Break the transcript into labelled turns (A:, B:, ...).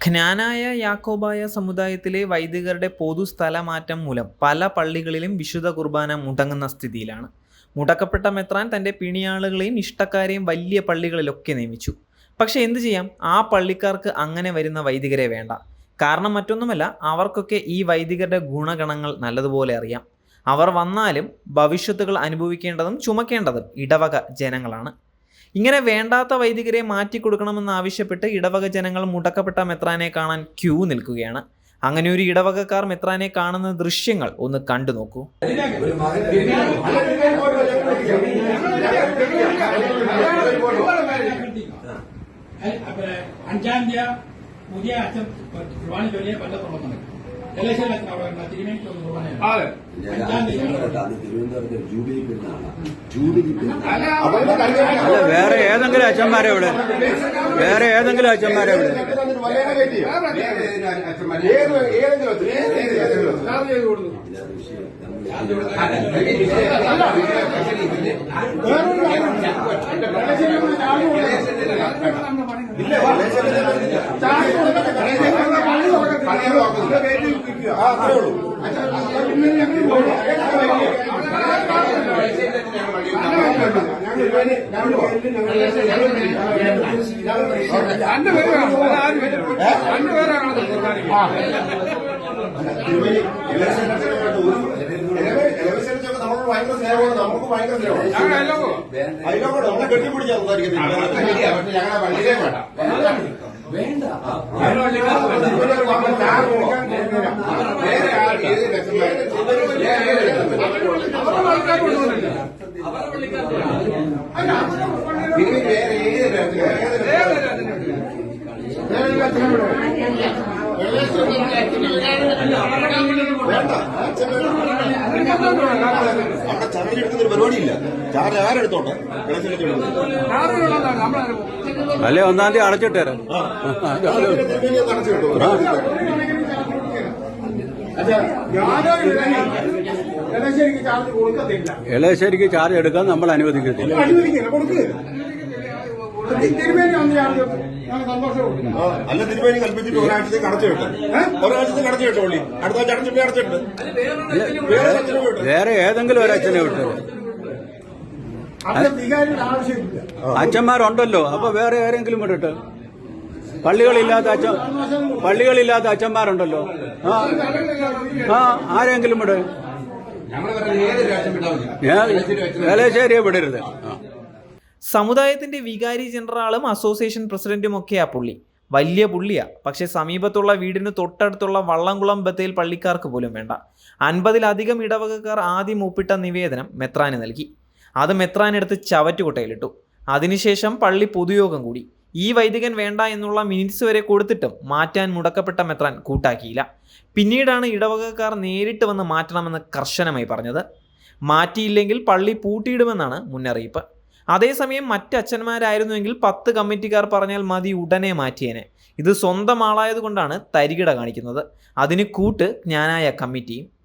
A: ജ്ഞാനായ യാക്കോബായ സമുദായത്തിലെ വൈദികരുടെ പൊതു സ്ഥലമാറ്റം മൂലം പല പള്ളികളിലും വിശുദ്ധ കുർബാന മുടങ്ങുന്ന സ്ഥിതിയിലാണ്. മുടക്കപ്പെട്ട മെത്രാൻ തന്റെ പിണിയാളുകളെയും ഇഷ്ടക്കാരെയും വലിയ പള്ളികളിലൊക്കെ നിയമിച്ചു. പക്ഷേ എന്തു ചെയ്യാം? ആ പള്ളിക്കാർക്ക് അങ്ങനെ വരുന്ന വൈദികരെ വേണ്ട. കാരണം മറ്റൊന്നുമല്ല അവർക്കൊക്കെ ഈ വൈദികരുടെ ഗുണഗണങ്ങൾ നല്ലതുപോലെ അറിയാം. അവർ വന്നാലും ഭവിഷ്യത്തുകൾ അനുഭവിക്കേണ്ടതും ചുമക്കേണ്ടതും ഇടവക ജനങ്ങളാണ്. ഇങ്ങനെ വേണ്ടാത്ത വൈദികരെ മാറ്റിക്കൊടുക്കണമെന്ന് ആവശ്യപ്പെട്ട് ഇടവക ജനങ്ങൾ മുടക്കപ്പെട്ട മെത്രാനെ കാണാൻ ക്യൂ നിൽക്കുകയാണ്. അങ്ങനെ ഒരു ഇടവകക്കാർ മെത്രാനെ കാണുന്ന ദൃശ്യങ്ങൾ ഒന്ന് കണ്ടു നോക്കൂ.
B: അഞ്ചാം തീയതി പുതിയ അച്ഛൻ കുർബാന ചൊല്ലിയ തുറന്നു നടക്കും ഇലക്ഷൻ
C: അല്ല വേറെ ഏതെങ്കിലും അച്ഛന്മാരെ ഇവിടെ. വേറെ ഏതെങ്കിലും അച്ഛന്മാരെ ഇവിടെ.
D: നമ്മളോട് ഭയങ്കര സ്നേഹമാണ് നമുക്ക് ഭയങ്കര സ്നേഹമാണ് അതിലൊക്കെ നമ്മളെ സംസാരിക്കുന്നത് ഞങ്ങളുടെ പള്ളിയിലേ വേണ്ട വേണ്ട നിങ്ങൾ വേറെ ഏത് അവിടെ ചാർജ് എടുക്കുന്ന ഒരു പരിപാടിയില്ല ചാർജ് ആരെടുത്തോട്ടെ
C: അല്ലേ ഒന്നാം തീയതി അടച്ചിട്ടേരാ.
D: അടച്ചു കിട്ടും
B: ഇലക്ഷനിക്ക് ചാർജ് കൊടുക്കത്തില്ല.
C: ഇളശ്ശേരിക്ക് ചാർജ് എടുക്കാൻ നമ്മൾ അനുവദിക്കത്തില്ല.
D: അല്ല തിരുമേനി കൽപ്പിച്ചിട്ട് ഒരാഴ്ചത്തേക്ക് അടച്ചു ഒരാഴ്ചത്തേക്ക് അടച്ചു പുള്ളി. അടുത്ത ആഴ്ച അടച്ചിട്ട് അടച്ചിട്ടുണ്ട്. വേറെ
C: ഏതെങ്കിലും
B: ഒരച്ഛനെ വിട്ടു.
C: അച്ഛന്മാരുണ്ടല്ലോ അപ്പൊ വേറെ ആരെങ്കിലും വിടട്ടെ? പള്ളികളില്ലാത്ത അച്ഛൻ പള്ളികളില്ലാത്ത അച്ഛന്മാരുണ്ടല്ലോ. ആ. ആ ആരെങ്കിലും വിട് വേലശ്ശേരിയെ വിടരുത്.
A: സമുദായത്തിന്റെ വികാരി ജനറാളും അസോസിയേഷൻ പ്രസിഡന്റും ഒക്കെയാ പുള്ളി. വലിയ പുള്ളിയാ. പക്ഷെ സമീപത്തുള്ള വീടിന് തൊട്ടടുത്തുള്ള വള്ളംകുളം ബത്തേൽ പള്ളിക്കാർക്ക് പോലും വേണ്ട. അൻപതിലധികം ഇടവകക്കാർ ആദ്യം ഒപ്പിട്ട നിവേദനം മെത്രാന് നൽകി. അത് മെത്രാനെടുത്ത് ചവറ്റുകുട്ടയിലിട്ടു. അതിനുശേഷം പള്ളി പൊതുയോഗം കൂടി. ഈ വൈദികൻ വേണ്ട എന്നുള്ള മിനിറ്റ്സ് വരെ കൊടുത്തിട്ടും മാറ്റാൻ മുടക്കപ്പെട്ട മെത്രാൻ കൂട്ടാക്കിയില്ല. പിന്നീടാണ് ഇടവകക്കാർ നേരിട്ട് വന്ന് മാറ്റണമെന്ന് കർശനമായി പറഞ്ഞത്. മാറ്റിയില്ലെങ്കിൽ പള്ളി പൂട്ടിയിടുമെന്നാണ് മുന്നറിയിപ്പ്. അതേസമയം മറ്റ് അച്ഛന്മാരായിരുന്നുവെങ്കിൽ പത്ത് കമ്മിറ്റിക്കാർ പറഞ്ഞാൽ മതി ഉടനെ മാറ്റിയേനെ. ഇത് സ്വന്തം ആളായതുകൊണ്ടാണ് തരികിട കാണിക്കുന്നത്. അതിന് കൂട്ട് ഞാനായ കമ്മിറ്റിയും